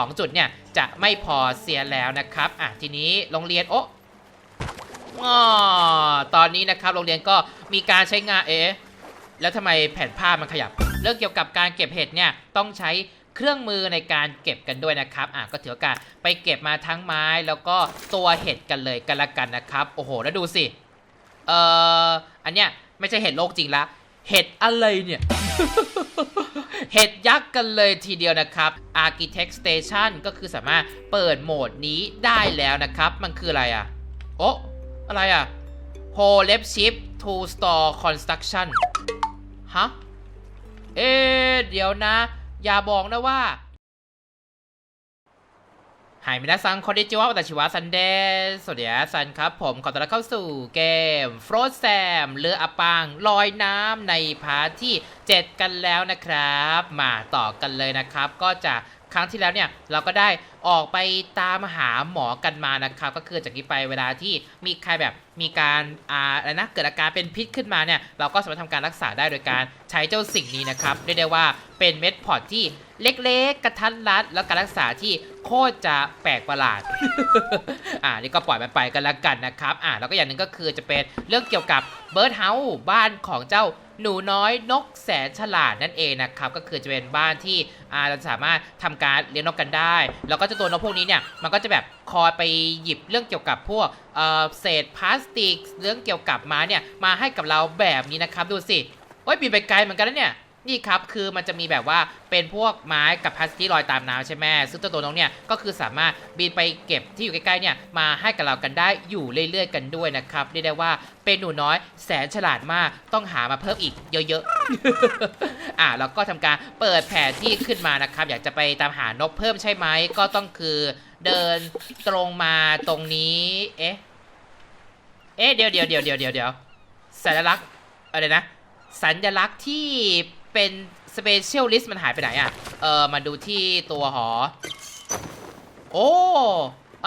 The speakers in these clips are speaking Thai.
2 จุดเนี่ย จะไม่พอเสียแล้วนะครับ อะ ทีนี้โรงเรียน โอะอ๋อตอนนี้นะครับ โรงเรียนก็มีการใช้งานเอ๊ะแล้วทำไมแผ่นผ้ามันขยับ เรื่องเกี่ยวกับการเก็บเห็ดเนี่ย ต้องใช้เครื่องมือในการเก็บกันด้วยนะครับ อะก็ถือโอกาสไปเก็บมาทั้งไม้แล้วก็ตัวเห็ดกันเลยกันละกันนะครับ โอ้โห แล้วดูสิ เอ่อ อันเนี้ยไม่ใช่เห็ดโลกจริงละ เห็ดอะไรเนี่ย เห็ดยักษ์กันเลยทีเดียวนะครับ Architect Station ก็คือสามารถเปิดโหมดนี้ได้แล้วนะครับ มันคืออะไรอะ โอ้อะไรอะ h o l e p Ship to Store Construction ฮะ เอ๊เดี๋ยวนะ อย่าบอกนะว่า หายมินาซังคอนดิจิวะวัตชิวะซันเดสสวัสดีครับซันครับ ผมขอต้อนรับเข้าสู่เกมฟรอสแซมเรืออับปางลอยน้ำในพาร์ทที่ 7 กันแล้วนะครับ มาต่อกันเลยนะครับ ก็จะ ครั้งที่แล้วเนี่ยเราก็ได้ออกไปตามหาหมอกันมานะครับ ก็คือจากนี้ไปเวลาที่มีใครแบบมีการอ่าอะไรนะเกิดอาการเป็นพิษขึ้นมาเนี่ยเราก็สามารถทำการรักษาได้โดยการใช้เจ้าสิ่งนี้นะครับเรียกได้ว่าเป็นเม็ดพอร์ตที่เล็กๆ กระทันรัด แล้วการรักษาที่โคตรจะแปลกประหลาด อ่า นี่ก็ปล่อยมันไปกันละกันนะครับ อ่าแล้วก็อย่างหนึ่งก็คือจะเป็นเรื่องเกี่ยวกับเบิร์ดเฮาส์บ้านของเจ้า หนูน้อยนกแสนฉลาดนั่นเองนะครับก็คือจะเป็นบ้านที่อาเราสามารถทำการเลี้ยงนกกันได้ แล้วก็จะตัวนกพวกนี้เนี่ยมันก็จะแบบคอยไปหยิบเรื่องเกี่ยวกับพวกเเศษพลาสติก เรื่องเกี่ยวกับมาเนี่ยมาให้กับเราแบบนี้นะครับดูสิโอ้ยบินไปไกลเหมือนกันนะเนี่ย นี่ครับคือมันจะมีแบบว่าเป็นพวกไม้กับพลาสติกลอยตามน้ำใช่ไหมซึ่งตัวตัวน้องเนี่ยก็คือสามารถบินไปเก็บที่อยู่ใกล้ๆเนี่ยมาให้กับเรากันได้อยู่เรื่อยๆกันด้วยนะครับเรียกได้ว่าเป็นหนูน้อยแสนฉลาดมากต้องหามาเพิ่มอีกเยอะๆ อะแล้วก็ทำการเปิดแผนที่ขึ้นมานะครับ อยากจะไปตามหานกเพิ่มใช่ไหมก็ต้องคือเดินตรงมาตรงนี้เอ๊ะเอ๊ะเดี๋ยวเดี๋ยวเดี๋ยวเดี๋ยวเดี๋ยวสัญลักษณ์อะไรนะ สัญลักษณ์ที่ เป็น Special List มันหายไปไหนอะ่ะเออมาดูที่ตัวหอ โอ้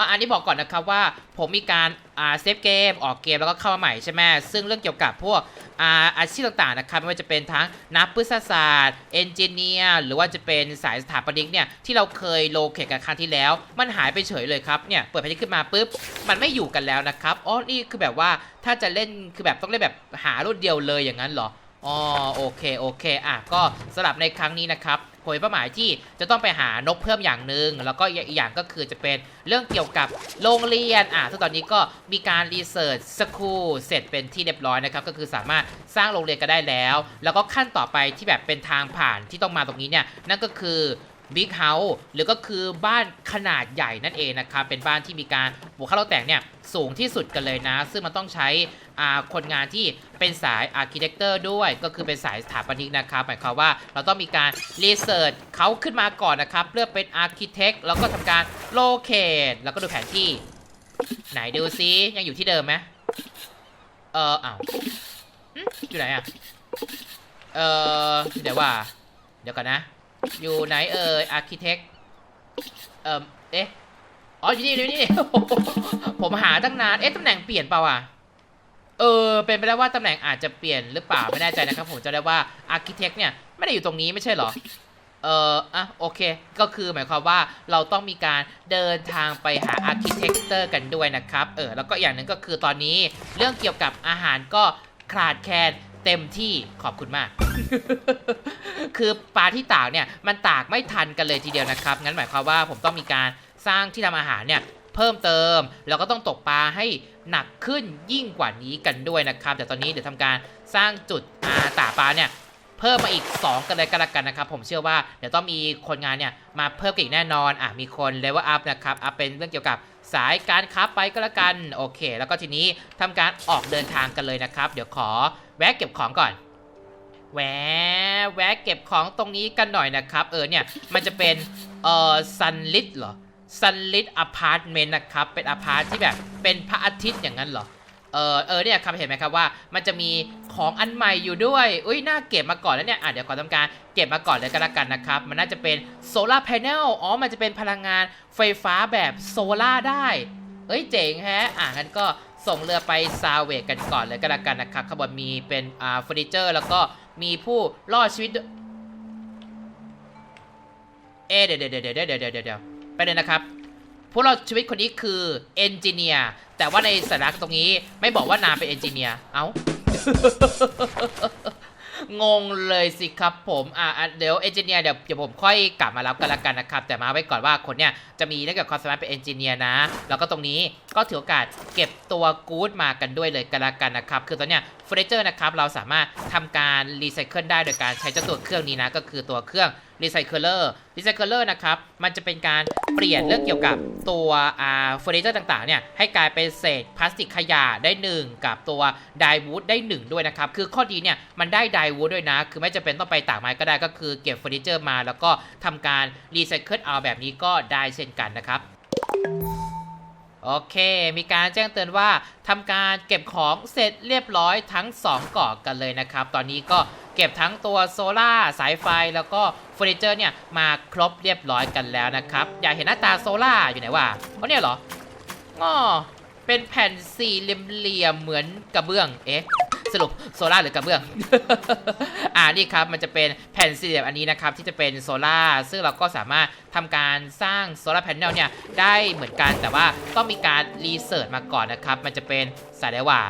ออันนี้บอกก่อนนะครับว่าผมมีการอ่าเซฟเกมออกเกมแล้วก็เข้ามาใหม่ใช่ไหมซึ่งเรื่องเกี่ยวกับพวกอาอาชีพต่างๆนะครับไม่ว่าจะเป็นทั้งนักพฤกษศาสตร์เอนจิเนียร์หรือว่าจะเป็นสายสถาปนิกเนี่ยที่เราเคยโลเคตกันครั้งที่แล้ว มันหายไปเฉยเลยครับเนี่ยเปิดแผนที่ขึ้นมาปุ๊บมันไม่อยู่กันแล้วนะครับอ๋อนี่คือแบบว่าถ้าจะเล่นคือแบบต้องเล่นแบบหารุ่นเดียวเลยอย่างนั้นเหรอ อ๋อโอเคโอเคอะก็สำหรับในครั้งนี้นะครับผยเป้าหมายที่จะต้องไปหานกเพิ่มอย่างหนึ่งแล้วก็อีกอย่างก็คือจะเป็นเรื่องเกี่ยวกับโรงเรียนอะซึ่งตอนนี้ก็มีการรีเสิร์ชสคูลเสร็จเป็นที่เรียบร้อยนะครับก็คือสามารถสร้างโรงเรียนก็ได้แล้ว แล้วก็ขั้นต่อไปที่แบบเป็นทางผ่านที่ต้องมาตรงนี้เนี่ยนั่นก็คือ บิ๊กเฮาส์หรือก็คือบ้านขนาดใหญ่นั่นเองนะครับ เป็นบ้านที่มีการปลูกข้าวแต่งเนี่ยสูงที่สุดกันเลยนะ ซึ่งมันต้องใช้คนงานที่เป็นสายอาร์เคเต็กเตอร์ด้วย ก็คือเป็นสายสถาปนิกนะครับ หมายความว่าเราต้องมีการรีเสิร์ชเขาขึ้นมาก่อนนะครับเพื่อเป็นอาร์เคเต็กแล้วก็ทำการโลเคตแล้วก็ดูแผนที่ ไหนดูซิยังอยู่ที่เดิมไหมเอออ้าวอยู่ไหนอะเออเดี๋ยวว่า เดี๋ยวก่อนนะ อยู่ไหนเอ่ยอาร์เคเต็กเอ่อเอ๊ะอ๋ออยู่นี่อยู่นี่ ผมหาตั้งนาน เอ๊ะตำแหน่งเปลี่ยนเปล่าอะ เออ เป็นไปได้ว่าตำแหน่งอาจจะเปลี่ยนหรือเปล่าไม่แน่ใจนะครับ ผมจะได้ว่า Architect เนี่ยไม่ได้อยู่ตรงนี้ไม่ใช่เหรอ เอออะโอเค ก็คือหมายความว่าเราต้องมีการเดินทางไปหา Architecture กันด้วยนะครับ เออ แล้วก็อย่างหนึ่งก็คือตอนนี้เรื่องเกี่ยวกับอาหารก็ขาดแคลน เต็มที่ขอบคุณมาก คือปลาที่ตากเนี่ยมันตากไม่ทันกันเลยทีเดียวนะครับ งั้นหมายความว่าผมต้องมีการสร้างที่ทำอาหารเนี่ยเพิ่มเติม แล้วก็ต้องตกปลาให้หนักขึ้นยิ่งกว่านี้กันด้วยนะครับ แต่ตอนนี้เดี๋ยวทำการสร้างจุดอาตากปลาเนี่ยเพิ่มมาอีก 2 กันเลยกันละกันนะครับ ผมเชื่อว่าเดี๋ยวต้องมีคนงานเนี่ยมาเพิ่มอีกแน่นอนอะมีคนเลเวลอัพนะครับอัพเป็นเรื่องเกี่ยวกับสายการค้าไปก็แล้วกันโอเค แล้วก็ทีนี้ทำการออกเดินทางกันเลยนะครับ เดี๋ยวขอ แวะเก็บของก่อนแวะแวะเก็บของตรงนี้กันหน่อยนะครับ เออเนี่ย มันจะเป็น เอ่อซันลิทเหรอซันลิทอพาร์ตเมนต์นะครับ เป็นอพาร์ตที่แบบ เป็นพระอาทิตย์อย่างนั้นเหรอ เออเออเนี่ยครับเห็นไหมครับว่า มันจะมีของอันใหม่อยู่ด้วย อุ้ยน่าเก็บมาก่อนแล้วเนี่ยอะเดี๋ยวขอทำการเก็บมาก่อนเลยก็แล้วกันนะครับ มันน่าจะเป็นโซลาร์พาเนลอ๋อ มันจะเป็นพลังงานไฟฟ้าแบบโซลาร์ได้ เอ้ยเจ๋งแฮะ อะงั้นก็ ส่งเรือไปซาเวกกันก่อนเลยก็แล้วกันนะครับขบวนมีเป็นอ่าเฟอร์นิเจอร์ แล้วก็มีผู้รอดชีวิต เอ๊เดี๋ยวเดี๋ยวเดี๋ยวเดี๋ยวเดี๋ยวเดี๋ยวเดี๋ยวไปเลยนะครับ ผู้รอดชีวิตคนนี้คือเอนจิเนียร์แต่ว่าในสัญลักษณ์ตรงนี้ไม่บอกว่านามเป็นเอนจิเนียร์เอ้า งงเลยสิครับผมอะเดี๋ยวเอนจิเนียร์เดี๋ยวเดี๋ยวผมค่อยกลับมารับกันละกันนะครับ แต่มาไว้ก่อนว่าคนเนี้ยจะมีเรื่องเกี่ยวกับความสามารถเป็นเอนจิเนียร์นะ แล้วก็ตรงนี้ก็ถือโอกาสเก็บตัวกู๊ดมากันด้วยเลยกันละกันนะครับ คือตอนเนี้ย เฟอร์นิเจอร์นะครับเราสามารถทำการรีไซเคิลได้โดยการใช้เจ้าตัวเครื่องนี้นะก็คือตัวเครื่องรีไซเคิลเลอร์รีไซเคิลเลอร์นะครับมันจะเป็นการเปลี่ยนเรื่องเกี่ยวกับตัวอ่าเฟอร์นิเจอร์ต่างๆเนี่ยให้กลายเป็นเศษพลาสติกขยะได้หนึ่งกับตัวไดวูดได้หนึ่งด้วยนะครับ คือข้อดีเนี่ยมันได้ไดวูดด้วยนะ คือไม่จำเป็นต้องไปตากไม้ก็ได้ก็คือเก็บเฟอร์นิเจอร์มา แล้วก็ทำการรีไซเคิลเอาแบบนี้ก็ได้เช่นกันนะครับ โอเค มีการแจ้งเตือนว่าทำการเก็บของเสร็จเรียบร้อยทั้ง 2 เกาะกันเลยนะครับ ตอนนี้ก็เก็บทั้งตัวโซล่าสายไฟแล้วก็เฟอร์นิเจอร์เนี่ยมาครบเรียบร้อยกันแล้วนะครับ อยากเห็นหน้าตาโซล่าอยู่ไหนวะเขาเนี่ยเหรออ๋อเป็นแผ่นสี่เหลี่ยมเหมือนกระเบื้อง เอ๊ะ สรุปโซล่าหรือกระเบื้อง อ่านี่ครับมันจะเป็นแผ่นสี่เหลี่ยมอันนี้นะครับที่จะเป็นโซล่าซึ่งเราก็สามารถทำการสร้างโซล่าแผงเนี่ยได้เหมือนกันแต่ว่าต้องมีการรีเสิร์ชมาก่อนนะครับ มันจะเป็นสายไดว่า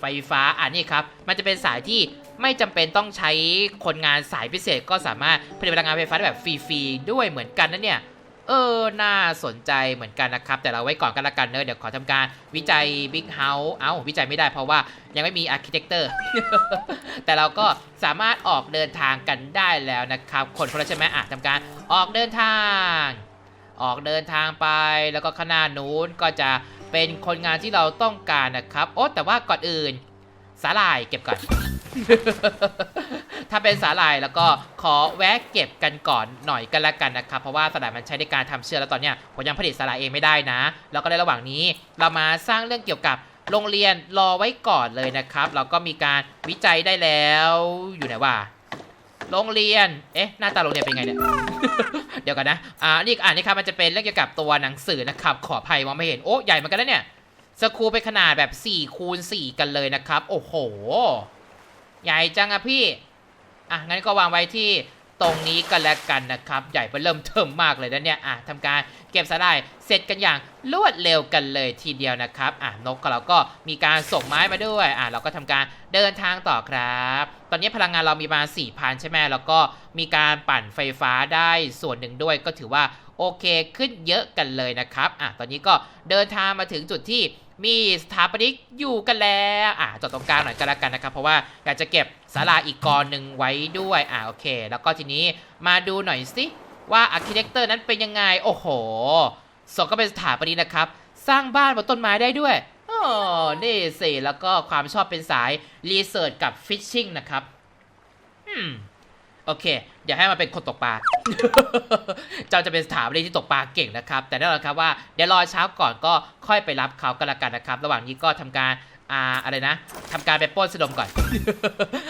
ไฟฟ้าอ่านี่ครับมันจะเป็นสายที่ไม่จำเป็นต้องใช้คนงานสายพิเศษก็สามารถผลิตพลังงานไฟฟ้าได้แบบฟรีๆด้วยเหมือนกันนะเนี่ย เออ น่าสนใจเหมือนกันนะครับ แต่เราไว้ก่อนกันละกันเนอะเดี๋ยวขอทำการวิจัย Big House เอ้า วิจัยไม่ได้เพราะว่ายังไม่มี Architecture แต่เราก็สามารถออกเดินทางกันได้แล้วนะครับ คนคนละใช่ไหมอะทำการออกเดินทาง ออกเดินทางไปแล้วก็ข้างหน้านู้นก็จะเป็นคนงานที่เราต้องการนะครับ โอ้แต่ว่าก่อนอื่นสาหร่ายเก็บก่อน ถ้าเป็นสาหร่ายแล้วก็ขอแวะเก็บกันก่อนหน่อยกันละกันนะครับเพราะว่าสาหร่ายมันใช้ในการทำเชือแล้วตอนเนี้ยผมยังผลิตสาหร่ายเองไม่ได้นะ แล้วก็ในระหว่างนี้เรามาสร้างเรื่องเกี่ยวกับโรงเรียนรอไว้ก่อนเลยนะครับ เราก็มีการวิจัยได้แล้วอยู่ไหนวะโรงเรียน เอ๊ะ หน้าตาโรงเรียนเป็นไงเนี่ย เดี๋ยวกันนะ อ่า นี่อ่านนี่ครับ มันจะเป็นเรื่องเกี่ยวกับตัวหนังสือนะครับ ขออภัยมองไม่เห็น โอ้ ใหญ่เหมือนกันแล้วเนี่ยสกูเป็นขนาดแบบ4คูณ4กันเลยนะครับ โอ้โห ใหญ่จังอะพี่ อะงั้นก็วางไว้ที่ตรงนี้กันแล้วกันนะครับ ใหญ่เป็นเริ่มเทิมมากเลยนะเนี่ยอะทำการเก็บสาหร่ายเสร็จกันอย่างรวดเร็วกันเลยทีเดียวนะครับอะนกของเราก็มีการส่งไม้มาด้วยอะเราก็ทำการเดินทางต่อครับ ตอนนี้พลังงานเรามีมา4,000ใช่ไหมแล้วก็มีการปั่นไฟฟ้าได้ส่วนหนึ่งด้วยก็ถือว่าโอเคขึ้นเยอะกันเลยนะครับอะตอนนี้ก็เดินทางมาถึงจุดที่ มีสถาปนิกอยู่กันแล้วอะจอดตรงกลางหน่อยก็แล้วกันนะครับ เพราะว่าอยากจะเก็บศาลาอีกกรหนึ่งไว้ด้วยอะโอเค แล้วก็ทีนี้มาดูหน่อยสิว่าอาร์เคเต็กเตอร์นั้นเป็นยังไง โอ้โหสองก็เป็นสถาปนิกนะครับ สร้างบ้านบนต้นไม้ได้ด้วยอ๋อนี่สิแล้วก็ความชอบเป็นสายรีเสิร์ชกับฟิชชิ่งนะครับอืม โอเคเดี๋ยวให้มันเป็นคนตกปลา เจ้าจะเป็นสถาปนิกที่ตกปลาเก่งนะครับ แต่แน่นอนครับว่าเดี๋ยวรอเช้าก่อนก็ค่อยไปรับเขากันละกันนะครับ ระหว่างนี้ก็ทำการอ่าอะไรนะทำการไปปล้นสะดมก่อน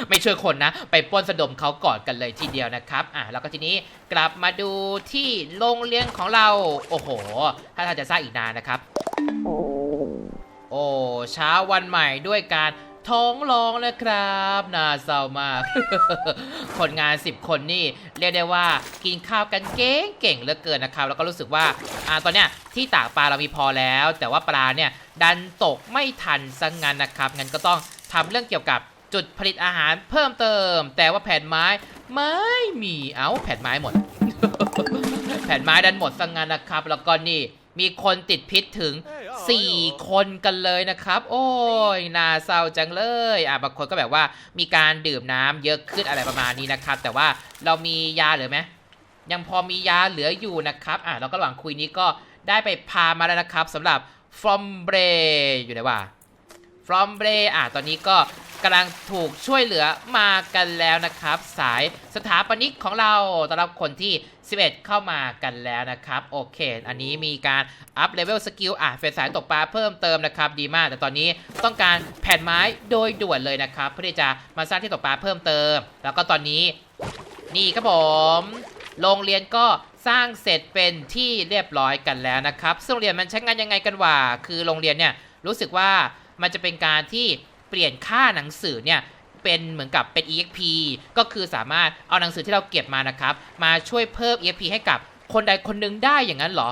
ไม่ช่วยคนนะ ไปปล้นสะดมเขาก่อนกันเลยทีเดียวนะครับอะแล้วก็ทีนี้กลับมาดูที่โรงเรียนของเรา โอ้โห ถ้าทางจะสร้างอีกนานนะครับ โอ้เช้าวันใหม่ด้วยการ ท้องร้องนะครับน่าเศร้ามาก คนงาน 10 คนนี่เรียกได้ว่ากินข้าวกันเก่งเก่งเหลือเกินนะครับ แล้วก็รู้สึกว่าอ่าตอนเนี้ยที่ตากปลาเรามีพอแล้ว แต่ว่าปลาเนี่ยดันตกไม่ทันซะงงั้นนะครับงั้นก็ต้องทำเรื่องเกี่ยวกับจุดผลิตอาหารเพิ่มเติม แต่ว่าแผ่นไม้ไม่มีเอ้าแผ่นไม้หมด แผ่นไม้ดันหมดซะงงั้นนะครับ แล้วก็นี่มีคนติดพิษถึง 4 คนกันเลยนะครับ โอ้ยน่าเศร้าจังเลยอะบางคนก็แบบว่ามีการดื่มน้ำเยอะขึ้นอะไรประมาณนี้นะครับ แต่ว่าเรามียาเหลือไหมยังพอมียาเหลืออยู่นะครับอะเราก็ระหว่างคุยนี้ก็ได้ไปพามาแล้วนะครับสำหรับฟรอมเบรอยู่ไหนวะฟรอมเบรอะตอนนี้ก็ กำลังถูกช่วยเหลือมากันแล้วนะครับ สายสถาปนิกของเราต้อนรับคนที่ 11 เข้ามากันแล้วนะครับ โอเค อันนี้มีการอัพเลเวลสกิลอะเป็นสายตกปลาเพิ่มเติมนะครับ ดีมาก แต่ตอนนี้ต้องการแผ่นไม้โดยด่วนเลยนะครับ เพื่อที่จะมาสร้างที่ตกปลาเพิ่มเติม แล้วก็ตอนนี้นี่ครับผมโรงเรียนก็สร้างเสร็จเป็นที่เรียบร้อยกันแล้วนะครับ ซึ่งโรงเรียนมันใช้งานยังไงกันวะคือโรงเรียนเนี่ยรู้สึกว่ามันจะเป็นการที่ เปลี่ยนค่าหนังสือเนี่ยเป็นเหมือนกับเป็น EXP ก็คือสามารถเอาหนังสือที่เราเก็บมานะครับ มาช่วยเพิ่ม EXP ให้กับคนใดคนหนึ่งได้อย่างนั้นเหรอ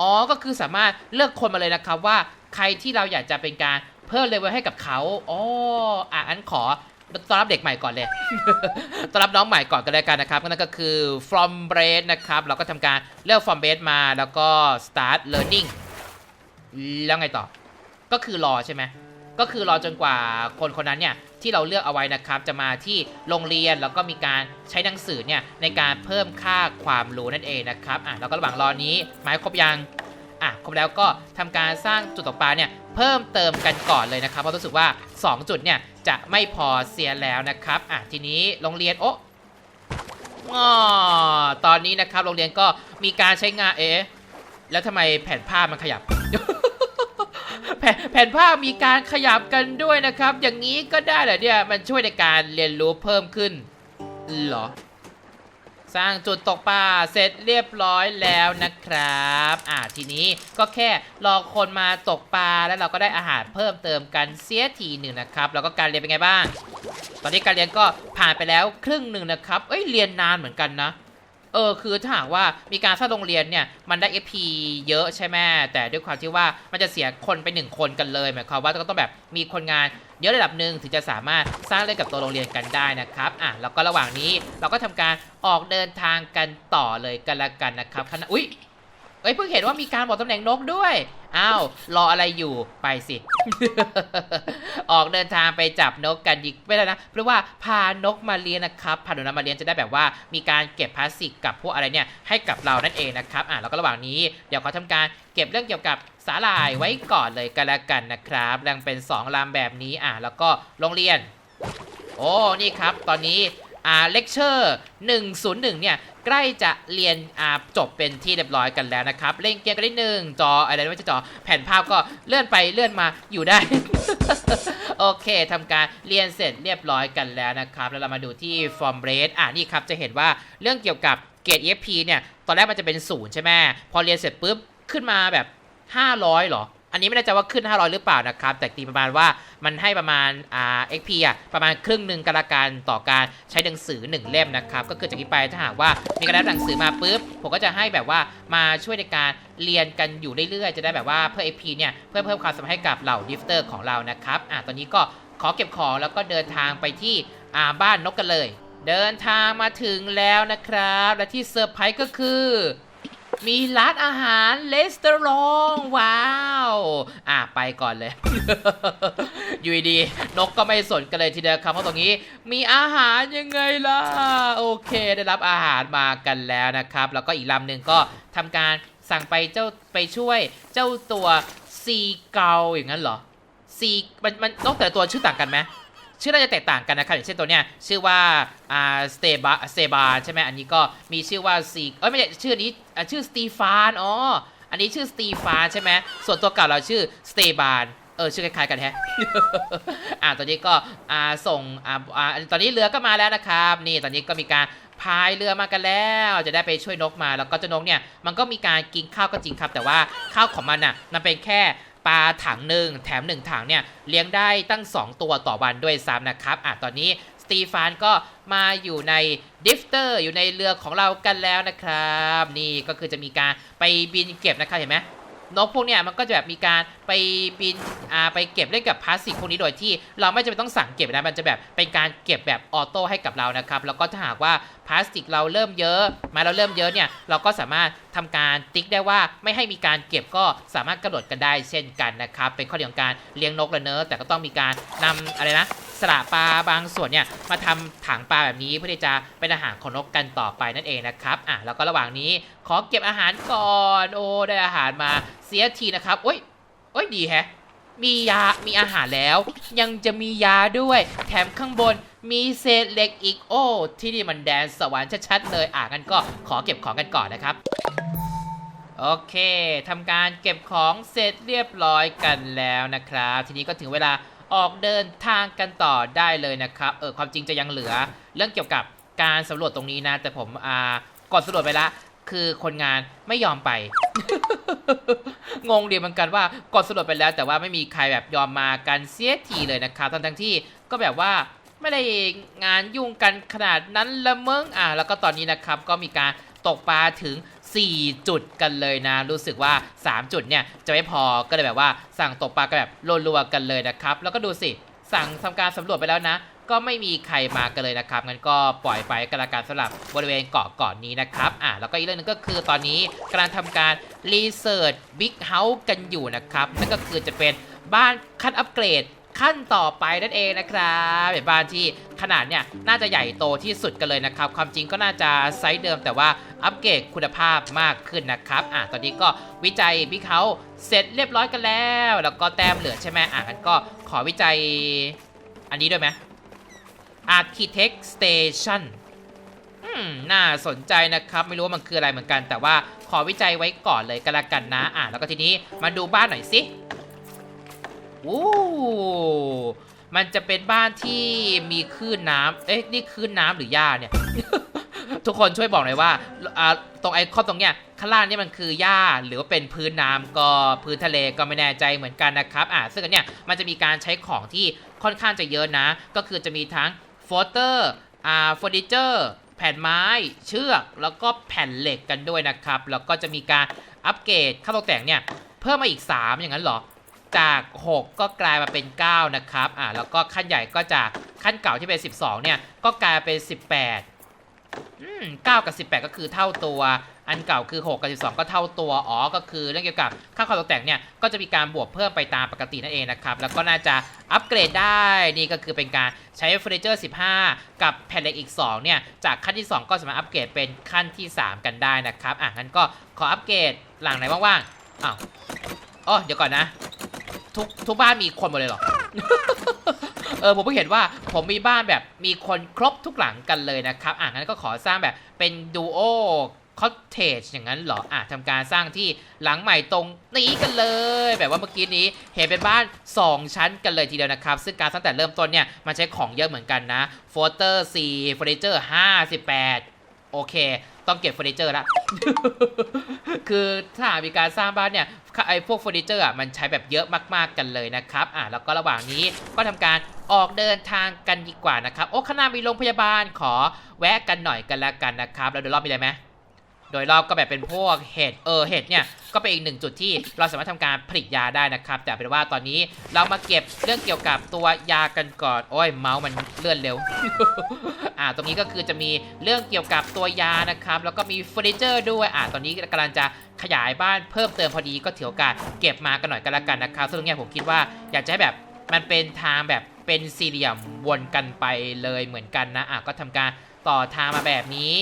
อ๋อ ก็คือสามารถเลือกคนมาเลยนะครับว่าใครที่เราอยากจะเป็นการเพิ่มเลเวลให้กับเขาอ๋ออะอันขอต้อนรับเด็กใหม่ก่อนเลย ต้อนรับน้องใหม่ก่อนกันเลยกันนะครับนั่นก็คือ from brain นะครับ เราก็ทำการเลือก from brain มาแล้วก็ start learning แล้วไงต่อ ก็คือรอใช่ไหม ก็คือรอจนกว่าคนคนนั้นเนี่ยที่เราเลือกเอาไว้นะครับจะมาที่โรงเรียนแล้วก็มีการใช้หนังสือเนี่ยในการเพิ่มค่าความรู้นั่นเองนะครับอะแล้วก็ระหว่างรอนี้ไม้ครบยังอะครบแล้วก็ทำการสร้างจุดตกปลาเนี่ยเพิ่มเติมกันก่อนเลยนะครับเพราะรู้สึกว่า 2 จุดเนี่ยจะไม่พอเสียแล้วนะครับอะทีนี้โรงเรียนโอ้อ้อตอนนี้นะครับโรงเรียนก็มีการใช้งานเอ๊ะแล้วทำไมแผ่นผ้ามันขยับ แผ่นแผ่นผ้ามีการขยับกันด้วยนะครับ อย่างนี้ก็ได้เหรอเนี่ยมันช่วยในการเรียนรู้เพิ่มขึ้นเหรอ สร้างจุดตกปลาเสร็จเรียบร้อยแล้วนะครับ อ่าทีนี้ก็แค่รอคนมาตกปลาแล้วเราก็ได้อาหารเพิ่มเติมกันเสียทีหนึ่งนะครับแล้วก็การเรียนเป็นไงบ้าง ตอนนี้การเรียนก็ผ่านไปแล้วครึ่งหนึ่งนะครับ เอ้ยเรียนนานเหมือนกันนะ เออคือถ้าหากว่ามีการสร้างโรงเรียนเนี่ยมันได้ FP เยอะใช่ไหมแต่ด้วยความที่ว่ามันจะเสียคนไปหนึ่งคนกันเลยหมายความว่าก็ต้องแบบมีคนงานเยอะระดับหนึ่งถึงจะสามารถสร้างได้กับตัวโรงเรียนกันได้นะครับอะแล้วก็ระหว่างนี้เราก็ทำการออกเดินทางกันต่อเลยกันละกันนะครับคณะอุ้ย เอ้ยเพิ่งเห็นว่ามีการบอกตำแหน่งนกด้วย อ้าว รออะไรอยู่ไปสิ ออกเดินทางไปจับนกกันดีไม่ได้นะเพราะว่าพานกมาเลี้ยงนะครับพาหนูนกมาเลี้ยงจะได้แบบว่า มีการเก็บพลาสติกกับพวกอะไรเนี่ยให้กับเรานั่นเองนะครับอะแล้วก็ระหว่างนี้เดี๋ยวเขาทำการเก็บเรื่องเกี่ยวกับสาหร่ายไว้ก่อนเลยกันละกันนะครับแรงเป็น2ลำแบบนี้อะแล้วก็โรงเรียน โอ้นี่ครับ ตอนนี้ อ่าเลคเชอร์101 เนี่ย ใกล้จะเรียนอ่าจบเป็นที่เรียบร้อยกันแล้วนะครับ เล่นเกมกันได้หนึ่งจออะไรไม่ใช่จอ แผ่นภาพก็เลื่อนไปเลื่อนมาอยู่ได้ โอเคทำการเรียนเสร็จเรียบร้อยกันแล้วนะครับ แล้วเรามาดูที่ form rate อ่านี่ครับ จะเห็นว่าเรื่องเกี่ยวกับเกรด EFP เนี่ย ตอนแรกมันจะเป็นศูนย์ใช่ไหมพอเรียนเสร็จปุ๊บขึ้นมาแบบ 500หรอ อันนี้ไม่แน่ใจว่าขึ้น 500 หรือเปล่านะครับ แต่ตีประมาณว่ามันให้ประมาณอ่า XP อะประมาณครึ่งหนึ่งกันละกันต่อการใช้หนังสือ 1 เล่มนะครับ ก็คือจากนี้ไปถ้าหากว่ามีการได้หนังสือมาปุ๊บ ผมก็จะให้แบบว่ามาช่วยในการเรียนกันอยู่เรื่อยๆ จะได้แบบว่าเพื่อ XP เนี่ยเพื่อเพิ่มความสามารถให้กับเหล่าดิฟเตอร์ของเรานะครับอะตอนนี้ก็ขอเก็บของแล้วก็เดินทางไปที่อ่าบ้านนกกันเลย เดินทางมาถึงแล้วนะครับ และที่เซอร์ไพรส์ก็คือ มีร้านอาหารเลสเตอรองว้าว อะไปก่อนเลย อยู่ดีนกก็ไม่สนกันเลยทีเดียวครับเพราะตรงนี้ มีอาหารยังไงล่ะ โอเค ได้รับอาหารมากันแล้วนะครับ แล้วก็อีกลำหนึ่งก็ทำการสั่งไปเจ้าไปช่วยเจ้าตัวซีเกาอย่างนั้นเหรอซีมันมันนกแต่ตัวชื่อต่างกันไหม ชื่อน่าจะแตกต่างกันนะครับอย่างเช่นตัวเนี้ยชื่อว่าอ่าสเตบาสเตบาใช่ไหมอันนี้ก็มีชื่อว่าซีเอ้ยไม่ใช่ชื่อนี้ชื่อสตีฟานอ๋ออันนี้ชื่อสตีฟานใช่ไหมส่วนตัวเก่าเราชื่อสเตบานเออชื่อคล้ายๆกันแฮะ อ่าตอนนี้ก็อ่าส่งอ่าอ่าตอนนี้เรือก็มาแล้วนะครับ นี่ตอนนี้ก็มีการพายเรือมากันแล้ว จะได้ไปช่วยนกมาแล้วก็เจ้านกเนี่ยมันก็มีการกินข้าวก็จริงครับ แต่ว่าข้าวของมันน่ะมันเป็นแค่ ปลาถังหนึ่งแถม 1 ถังเนี่ยเลี้ยงได้ตั้ง 2 ตัวต่อวันด้วยซ้ำนะครับอะตอนนี้สตีฟานก็มาอยู่ในดิฟเตอร์อยู่ในเรือของเรากันแล้วนะครับ นี่ก็คือจะมีการไปบินเก็บนะครับเห็นไหม นกพวกเนี่ยมันก็จะแบบมีการไปบินอ่าไปเก็บเล่นกับพลาสติกพวกนี้โดยที่ เราไม่จำเป็นต้องสั่งเก็บนะมันจะแบบเป็นการเก็บแบบออโต้ให้กับเรานะครับแล้วก็ถ้าหากว่าพลาสติกเราเริ่มเยอะมาเราเริ่มเยอะเนี่ยเราก็สามารถทำการติ๊กได้ว่าไม่ให้มีการเก็บก็สามารถกำหนดกันได้เช่นกันนะครับเป็นข้อดีของการเลี้ยงนกและเนอะแต่ก็ต้องมีการนำอะไรนะ สละปลาบางส่วนเนี่ยมาทำถังปลาแบบนี้เพื่อที่จะเป็นอาหารของนกกันต่อไปนั่นเองนะครับอะแล้วก็ระหว่างนี้ขอเก็บอาหารก่อนโอ้ได้อาหารมาเสียทีนะครับโอ้ยโอ้ยดีแฮะมียา มีอาหารแล้ว ยังจะมียาด้วย แถมข้างบนมีเศษเหล็กอีกโอ้ ที่นี่มันแดนสวรรค์ชัดๆเลย อะกันก็ขอเก็บของกันก่อนนะครับ โอเคทำการเก็บของเสร็จเรียบร้อยกันแล้วนะครับ ทีนี้ก็ถึงเวลา ออกเดินทางกันต่อได้เลยนะครับ เออความจริงจะยังเหลือ เรื่องเกี่ยวกับการสำรวจตรงนี้นะ แต่ผมอ่ากดสำรวจไปละคือคนงานไม่ยอมไป งงเดีเหมือนกันว่ากดสำรวจไปแล้ว แต่ว่าไม่มีใครแบบยอมมากันเสียทีเลยนะครับทั้งทั้งที่ก็แบบว่าไม่ได้งานยุ่งกันขนาดนั้นละเมึงอะแล้วก็ตอนนี้นะครับก็มีการ ตกปลาถึง 4 จุดกันเลยนะ รู้สึกว่า 3 จุดเนี่ยจะไม่พอก็เลยแบบว่า สั่งตกปลากันแบบรัวๆกันเลยนะครับ แล้วก็ดูสิ สั่งทำการสำรวจไปแล้วนะ ก็ไม่มีใครมากันเลยนะครับงั้นก็ปล่อยไปกันละกันสำหรับบริเวณเกาะเกาะนี้นะครับอะแล้วก็อีกเรื่องหนึงก็คือตอนนี้กำลังทำการรีเสิร์ชบิ๊กเฮาส์กันอยู่นะครับนั่นก็คือจะเป็นบ้านขั้นอัปเกรด ขั้นต่อไปนั่นเองนะครับเป็นบ้านที่ขนาดเนี่ยน่าจะใหญ่โตที่สุดกันเลยนะครับ ความจริงก็น่าจะไซส์เดิมแต่ว่าอัปเกรดคุณภาพมากขึ้นนะครับอะตอนนี้ก็วิจัยบิ๊กเฮาเสร็จเรียบร้อยกันแล้ว แล้วก็แต้มเหลือใช่ไหมอะงั้นก็ขอวิจัยอันนี้ด้วยไหม Architect Station อืมน่าสนใจนะครับ ไม่รู้ว่ามันคืออะไรเหมือนกัน แต่ว่าขอวิจัยไว้ก่อนเลยก็แล้วกันนะ อะแล้วก็ทีนี้มาดูบ้านหน่อยสิ อู้มันจะเป็นบ้านที่มีคลื่นน้ำเอ๊ะนี่คลื่นน้ำหรือหญ้าเนี่ย ทุกคนช่วยบอกหน่อยว่าอ่าตรงไอคอนตรงเนี้ยข้างล่างนี่มันคือหญ้าหรือว่าเป็นพื้นน้ำก็พื้นทะเลก็ไม่แน่ใจเหมือนกันนะครับอ่าซึ่งอันเนี้ยมันจะมีการใช้ของที่ค่อนข้างจะเยอะนะ ก็คือจะมีทั้งโฟลเตอร์อ่าเฟอร์นิเจอร์แผ่นไม้เชือกแล้วก็แผ่นเหล็กกันด้วยนะครับ แล้วก็จะมีการอัปเกรดข้าวตกแต่งเนี่ยเพิ่มมาอีก 3 อย่างนั้นเหรอ จาก 6 ก็กลายมาเป็น 9 นะครับอ่าแล้วก็ขั้นใหญ่ก็จากขั้นเก่าที่เป็น 12 เนี่ย ก็กลายเป็น 18อืม9กับ 18 ก็คือเท่าตัว อันเก่าคือ 6 กับ 12 ก็เท่าตัว อ๋อ ก็คือเรื่องเกี่ยวกับค่าความตกแต่งเนี่ย ก็จะมีการบวกเพิ่มไปตามปกตินั่นเองนะครับ แล้วก็น่าจะอัปเกรดได้ นี่ก็คือเป็นการใช้เฟอร์นิเจอร์ 15 กับแผ่นเหล็กอีก 2 เนี่ย จากขั้นที่ 2 ก็สามารถอัปเกรดเป็นขั้นที่ 3 กันได้นะครับ อะงั้นก็ขออัปเกรดหลังไหนว่างๆ อ้าวอ๋อเดี๋ยวก่อนนะ ทุกทุกบ้านมีคนหมดเลยเหรอ เออผมเพิ่งเห็นว่าผมมีบ้านแบบมีคนครบทุกหลังกันเลยนะครับ อะงั้นก็ขอสร้างแบบเป็นดูโอคอ t เทจอย่างนั้นเหรอ อะทำการสร้างที่หลังใหม่ตรงนี้กันเลย แบบว่าเมื่อกี้นี้เห็นเป็นบ้าน 2 ชั้นกันเลยทีเดียวนะครับ ซึ่งการตั้งแต่เริ่มต้นเนี่ย มันใช้ของเยอะเหมือนกันนะโฟเตอร์4เฟอร์นิเจอร์ 58 โอเค ต้องเก็บเฟอร์นิเจอร์ละ คือถ้าหากมีการสร้างบ้านเนี่ยไอ้พวกเฟอร์นิเจอร์อะมันใช้แบบเยอะมากๆกันเลยนะครับอะแล้วก็ระหว่างนี้ก็ทำการออกเดินทางกันดีกว่านะครับโอ้ข้างหน้ามีโรงพยาบาลขอแวะกันหน่อยกันละกันนะครับแล้วเดี๋ยวรอบมีอะไรไหม โดยรอบก็แบบเป็นพวกเห็ด เออ เห็ดเนี่ย ก็เป็นอีกหนึ่งจุดที่เราสามารถทำการผลิตยาได้นะครับ แต่เป็นว่าตอนนี้เรามาเก็บเรื่องเกี่ยวกับตัวยากันก่อน โอ้ย เมาส์มันเลื่อนเร็ว อ่า ตรงนี้ก็คือจะมีเรื่องเกี่ยวกับตัวยานะครับ แล้วก็มีเฟอร์นิเจอร์ด้วย อ่า ตอนนี้กำลังจะขยายบ้านเพิ่มเติมพอดี ก็ถือโอกาสเก็บมากันหน่อยกันละกันนะครับ ซึ่งตรงเนี้ยผมคิดว่าอยากจะให้แบบมันเป็นทางแบบเป็นสี่เหลี่ยมวนกันไปเลยเหมือนกันนะ อะก็ทำการต่อทางมาแบบนี้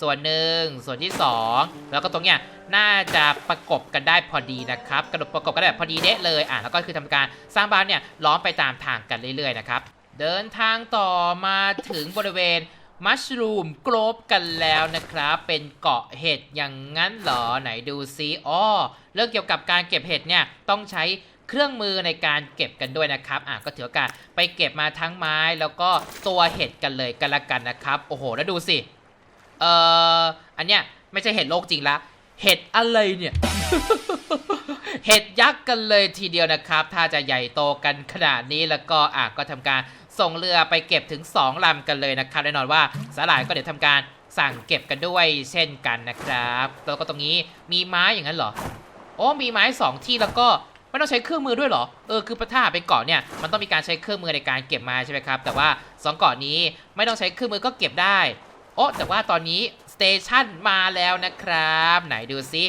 ส่วนหนึ่งส่วนที่ 2 แล้วก็ตรงเนี้ยน่าจะประกบกันได้พอดีนะครับกระดกประกบกันได้แบบพอดีเดะเลยอะแล้วก็คือทำการสร้างบ้านเนี่ยล้อมไปตามทางกันเรื่อยๆนะครับเดินทางต่อมาถึงบริเวณมัชรูมกรบกันแล้วนะครับ เป็นเกาะเห็ดอย่างนั้นเหรอไหนดูซิอ้อเรื่องเกี่ยวกับการเก็บเห็ดเนี่ยต้องใช้เครื่องมือในการเก็บกันด้วยนะครับ อะก็ถือโอกาสไปเก็บมาทั้งไม้แล้วก็ตัวเห็ดกันเลยกันละกันนะครับ โอ้โห แล้วดูสิ เอ่ออันเนี้ยไม่ใช่เห็ดโลกจริงละเห็ดอะไรเนี่ย เห็ดยักษ์กันเลยทีเดียวนะครับ ถ้าจะใหญ่โตกันขนาดนี้แล้วก็อะก็ทำการส่งเรือไปเก็บถึง 2ลำกันเลยนะครับแน่นอนว่าสาหร่ายก็เดี๋ยวทำการสั่งเก็บกันด้วยเช่นกันนะครับแล้วก็ตรงนี้มีไม้อย่างนั้นเหรอโอ้มีไม้ 2 ที่แล้วก็ไม่ต้องใช้เครื่องมือด้วยเหรอ เออ คือถ้าหากเป็นเกาะเนี่ย มันต้องมีการใช้เครื่องมือในการเก็บมาใช่ไหมครับ แต่ว่า 2 เกาะนี้ไม่ต้องใช้เครื่องมือก็เก็บได้ โอ้แต่ว่าตอนนี้สเตชันมาแล้วนะครับ ไหนดูซิ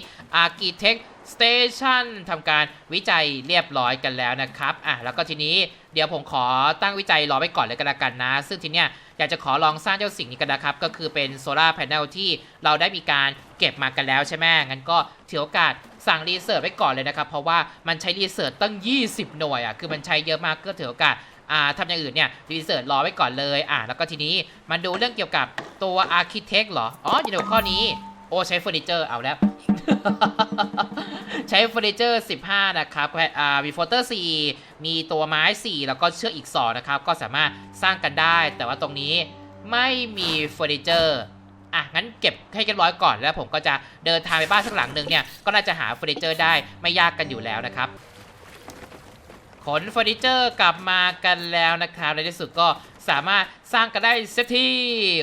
Architect Station ทำการวิจัยเรียบร้อยกันแล้วนะครับอะแล้วก็ทีนี้เดี๋ยวผมขอตั้งวิจัยรอไว้ก่อนเลยกันละกันนะ ซึ่งทีเนี้ยอยากจะขอลองสร้างเจ้าสิ่งนี้กันนะครับ ก็คือเป็นโซลาร์แผงที่เราได้มีการเก็บมากันแล้วใช่ไหมงั้นก็ถือโอกาสสั่งรีเสิร์ชไว้ก่อนเลยนะครับ เพราะว่ามันใช้รีเสิร์ชตั้ง 20 หน่วยอะคือมันใช้เยอะมากก็ถือโอกาส อ่าทำอย่างอื่นเนี่ยรีเสิร์ชรอไว้ก่อนเลยอ่าแล้วก็ทีนี้มาดูเรื่องเกี่ยวกับตัว Architect เหรอ อ๋ออยู่ในหัวข้อนี้ โอ้ใช้เฟอร์นิเจอร์เอาแล้ว ใช้เฟอร์นิเจอร์ 15 นะครับอ่ามีโฟเตอร์ 4 มีตัวไม้ 4 แล้วก็เชือกอีก 2 นะครับ ก็สามารถสร้างกันได้ แต่ว่าตรงนี้ไม่มีเฟอร์นิเจอร์อะ งั้นเก็บให้เรียบร้อยก่อนแล้วผมก็จะเดินทางไปบ้านสักหลังหนึ่งเนี่ย ก็น่าจะหาเฟอร์นิเจอร์ได้ไม่ยากกันอยู่แล้วนะครับ ขนเฟอร์นิเจอร์กลับมากันแล้วนะครับในที่สุดก็สามารถสร้างกันได้เซตที่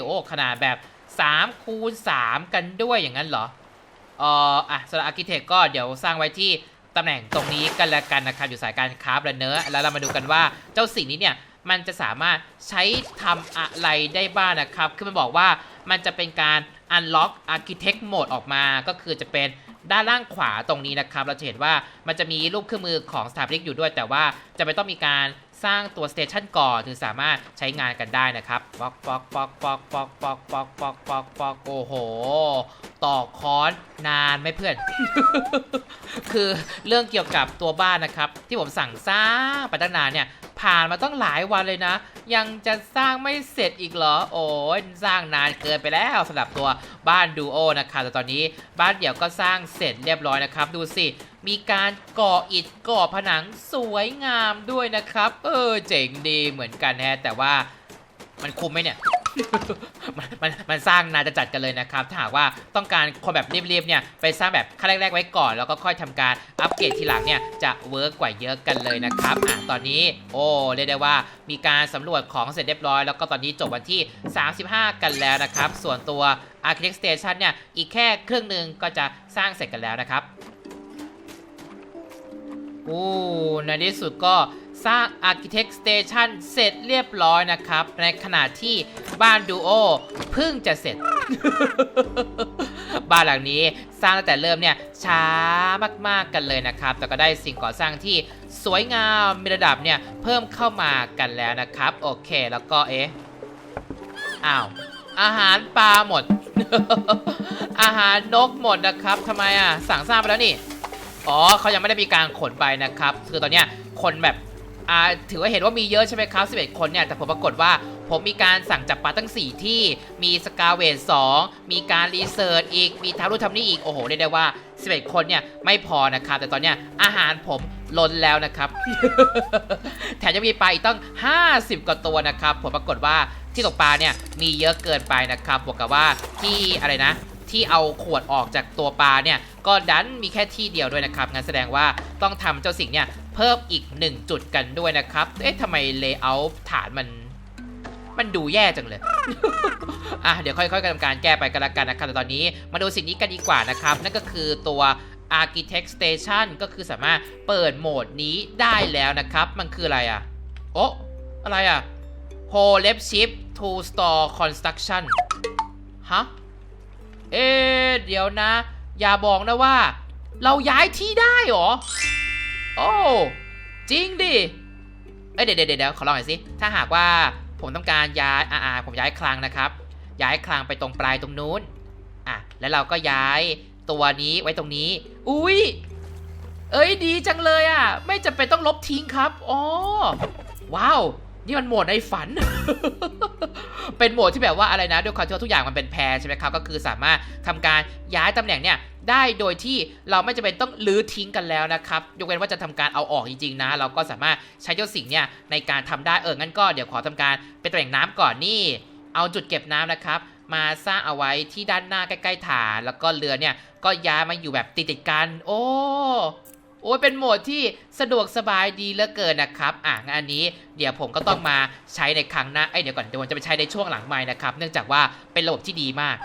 โอ้ขนาดแบบ3คูณ3กันด้วยอย่างนั้นเหรอเอ่ออะสำหรับอาร์คิเทคก็เดี๋ยวสร้างไว้ที่ตำแหน่งตรงนี้กันละกันนะครับอยู่สายการค้าและเนื้อแล้วเรามาดูกันว่าเจ้าสิ่งนี้เนี่ยมันจะสามารถใช้ทำอะไรได้บ้างนะครับ คือมันบอกว่ามันจะเป็นการ unlock architect mode ออกมา ก็คือจะเป็น ด้านล่างขวาตรงนี้นะครับ เราจะเห็นว่ามันจะมีรูปเครื่องมือของสถาปนิกอยู่ด้วย แต่ว่าจะไม่ต้องมีการสร้างตัวสเตชันก่อนถึงสามารถใช้งานกันได้นะครับปอกปอกปอกปอกปอกปอกปอกปอกปอกปอกโอ้โหต่อค้อนนานไหมเพื่อน คือเรื่องเกี่ยวกับตัวบ้านนะครับ ที่ผมสั่งสร้างไปตั้งนานเนี่ย ผ่านมาต้องหลายวันเลยนะ ยังจะสร้างไม่เสร็จอีกเหรอ โอ้ยสร้างนานเกินไปแล้วสำหรับตัวบ้านดูโอนะครับแต่ตอนนี้บ้านเดี่ยวก็สร้างเสร็จเรียบร้อยนะครับ ดูสิมีการก่ออิฐก่อผนังสวยงามด้วยนะครับ เออเจ๋งดีเหมือนกันแฮะแต่ว่ามันคุ้มไหมเนี่ย มันมันมันสร้างนาจะจัดกันเลยนะครับถ้าหากว่าต้องการคนแบบเรียบๆเนี่ยไปสร้างแบบขั้นแรกๆไว้ก่อน แล้วก็ค่อยทำการอัปเกรดทีหลังเนี่ยจะเวิร์กกว่าเยอะกันเลยนะครับอะตอนนี้โอ้เรียกได้ว่ามีการสำรวจของเสร็จเรียบร้อย แล้วก็ตอนนี้จบวันที่ 35 กันแล้วนะครับ ส่วนตัว Architect Station เนี่ยอีกแค่ครึ่งหนึ่งก็จะสร้างเสร็จกันแล้วนะครับ โอ้ในที่สุดก็ สร้าง Architect Station เสร็จเรียบร้อยนะครับ ในขณะที่บ้านดูโอเพิ่งจะเสร็จ บ้านหลังนี้สร้างตั้งแต่เริ่มเนี่ยช้ามากๆกันเลยนะครับ แต่ก็ได้สิ่งก่อสร้างที่สวยงามมีระดับเนี่ยเพิ่มเข้ามากันแล้วนะครับ โอเคแล้วก็เอ๊ะอ้าวอาหารปลาหมด อาหารนกหมดนะครับทำไมอะสั่งสร้างไปแล้วนี่อ๋อเขายังไม่ได้มีการขนไปนะครับ คือตอนเนี้ยคนแบบ อ่าถือว่าเห็นว่ามีเยอะใช่ไหมครับ 11 คนเนี่ย แต่ผมปรากฏว่าผมมีการสั่งจับปลาตั้ง 4 ที่ มีสกาเวท2มีการรีเสิร์ชอีก มีทำรูนทำนี่อีก โอ้โหเรียกได้ว่า 11 คนเนี่ย ไม่พอนะครับ แต่ตอนเนี้ยอาหารผมล้นแล้วนะครับ แถมยังมีปลาอีกตั้ง50 กว่าตัวนะครับ ผมปรากฏว่าที่ตกปลาเนี่ยมีเยอะเกินไปนะครับ บวกกับว่าที่อะไรนะ ที่เอาขวดออกจากตัวปลาเนี่ย ก็ดันมีแค่ที่เดียวด้วยนะครับ งั้นแสดงว่าต้องทำเจ้าสิ่งเนี่ย เพิ่มอีก 1 จุดกันด้วยนะครับ เอ๊ะทำไมเลเยอร์ฐานมัน มันดูแย่จังเลย อะ เดี๋ยวค่อยๆทำการแก้ไปกันละกันนะครับ แต่ตอนนี้มาดูสิ่งนี้กันดีกว่านะครับ นั่นก็คือตัว Architect Station ก็คือสามารถเปิดโหมดนี้ได้แล้วนะครับ มันคืออะไรอะ โอ้อะไรอะ h o l e p Shift to Store Construction ฮะ เอ๊ะเดี๋ยวนะ อย่าบอกนะว่า เราย้ายที่ได้หรอ โอ้จริงดิ เอ้ยเดี๋ยวเดี๋ยวเดี๋ยวขอลองหน่อยสิ ถ้าหากว่าผมต้องการย้ายอ่าอาผมย้ายคลังนะครับ ย้ายคลังไปตรงปลายตรงนู้น อะ แล้วเราก็ย้ายตัวนี้ไว้ตรงนี้ อุ้ยเอ้ยดีจังเลยอะ ไม่จำเป็นต้องลบทิ้งครับ อ๋อ ว้าว นี่มันโหมดในฝัน เป็นโหมดที่แบบว่าอะไรนะ ด้วยความที่ว่าทุกอย่างมันเป็นแพรใช่ไหมครับ ก็คือสามารถทำการย้ายตำแหน่งเนี่ยได้โดยที่เราไม่จำเป็นต้องลื้อทิ้งกันแล้วนะครับ ยกเว้นว่าจะทำการเอาออกจริงๆนะ เราก็สามารถใช้เจ้าสิ่งเนี่ยในการทำได้ เออ งั้นก็เดี๋ยวขอทำการเป็นตำแหน่งน้ำก่อนนี่ เอาจุดเก็บน้ำนะครับ มาสร้างเอาไว้ที่ด้านหน้าใกล้ๆฐาน แล้วก็เรือเนี่ยก็ย้ายมาอยู่แบบติดๆกัน โอ้ โอ้ยเป็นโหมดที่สะดวกสบายดีเหลือเกินนะครับอะงั้นอันนี้เดี๋ยวผมก็ต้องมาใช้ในครั้งหน้าเอ้ยเดี๋ยวก่อนเดี๋ยวผมจะไปใช้ในช่วงหลังใหม่นะครับเนื่องจากว่าเป็นระบบที่ดีมาก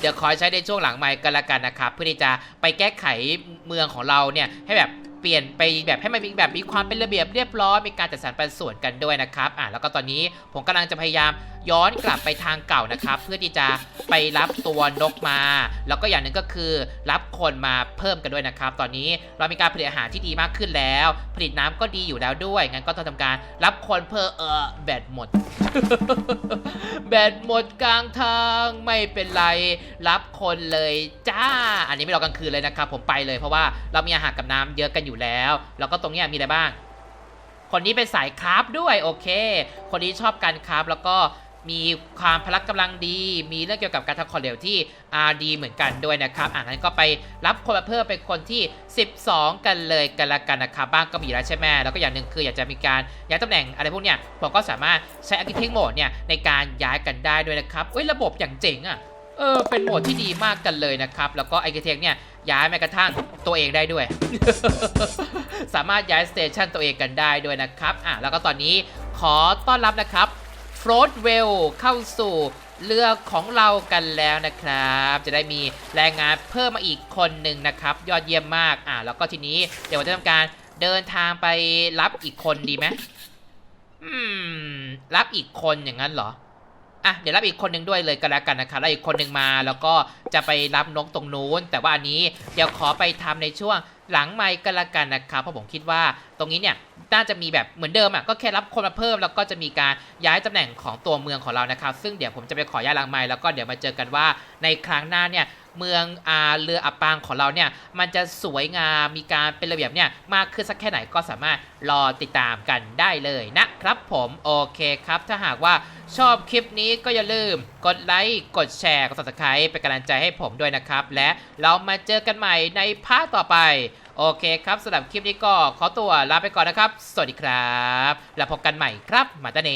เดี๋ยวขอใช้ในช่วงหลังใหม่กันละกันนะครับเพื่อที่จะไปแก้ไขเมืองของเราเนี่ยให้แบบเปลี่ยนไปแบบให้มันมีแบบมีความเป็นระเบียบเรียบร้อยมีการจัดสรรปันส่วนกันด้วยนะครับอะแล้วก็ตอนนี้ผมกำลังจะพยายาม ย้อนกลับไปทางเก่านะครับ เพื่อที่จะไปรับตัวนกมา แล้วก็อย่างหนึ่งก็คือรับคนมาเพิ่มกันด้วยนะครับ ตอนนี้เรามีการผลิตอาหารที่ดีมากขึ้นแล้ว ผลิตน้ำก็ดีอยู่แล้วด้วย งั้นก็ต้องทำการรับคนเพิ่มเออแบตหมด แบตหมดกลางทางไม่เป็นไร รับคนเลยจ้า อันนี้ไม่รอกลางคืนเลยนะครับ ผมไปเลยเพราะว่าเรามีอาหารกับน้ำเยอะกันอยู่แล้ว แล้วก็ตรงนี้มีอะไรบ้างคนนี้เป็นสายคราฟด้วยโอเค คนนี้ชอบการคราฟแล้วก็ มีความพลักกำลังดี มีเรื่องเกี่ยวกับการทำคอนเดลที่อาดีเหมือนกันด้วยนะครับอะงั้นก็ไปรับคนมาเพิ่มเป็นคนที่ 12 กันเลยกันละกันนะครับบ้างก็มีแล้วใช่ไหมแล้วก็อย่างหนึ่งคืออยากจะมีการย้ายตำแหน่งอะไรพวกเนี้ยผมก็สามารถใช้ Architect Mode เนี่ยในการย้ายกันได้ด้วยนะครับเอ้ยระบบอย่างเจ๋งอะเออเป็นโหมดที่ดีมากกันเลยนะครับ แล้วก็ไอเทคเนี่ยย้ายแม้กระทั่งตัวเองได้ด้วย สามารถย้ายสเตชันตัวเองกันได้ด้วยนะครับอะแล้วก็ตอนนี้ขอต้อนรับนะครับ โฟร์ดเวลเข้าสู่เรือของเรากันแล้วนะครับ จะได้มีแรงงานเพิ่มมาอีกคนหนึ่งนะครับ ยอดเยี่ยมมากอ่าแล้วก็ทีนี้เดี๋ยวจะทำการเดินทางไปรับอีกคนดีไหมอืม รับอีกคนอย่างนั้นเหรออะเดี๋ยวรับอีกคนหนึ่งด้วยเลยก็แล้วกันนะครับแล้วอีกคนหนึ่งมาแล้วก็จะไปรับนกตรงนู้น แต่ว่าอันนี้เดี๋ยวขอไปทำในช่วงหลังไมค์ก็แล้วกันนะครับเพราะผมคิดว่า ตรงนี้เนี่ยน่าจะมีแบบเหมือนเดิมอะก็แค่รับคนมาเพิ่มแล้วก็จะมีการย้ายตำแหน่งของตัวเมืองของเรานะครับ ซึ่งเดี๋ยวผมจะไปขอย้ายหลังไมค์แล้วก็เดี๋ยวมาเจอกันว่าในครั้งหน้าเนี่ยเมืองอาเรืออับปางของเราเนี่ยมันจะสวยงามมีการเป็นระเบียบเนี่ยมากขึ้นสักแค่ไหนก็สามารถรอติดตามกันได้เลยนะครับผมโอเคครับ ถ้าหากว่าชอบคลิปนี้ก็อย่าลืมกดไลค์กดแชร์กด subscribe เป็นกำลังใจให้ผมด้วยนะครับ และเรามาเจอกันใหม่ในพาร์ทต่อไป โอเคครับสำหรับคลิปนี้ก็ขอตัวลาไปก่อนนะครับ สวัสดีครับ แล้วพบกันใหม่ครับ มาตาเน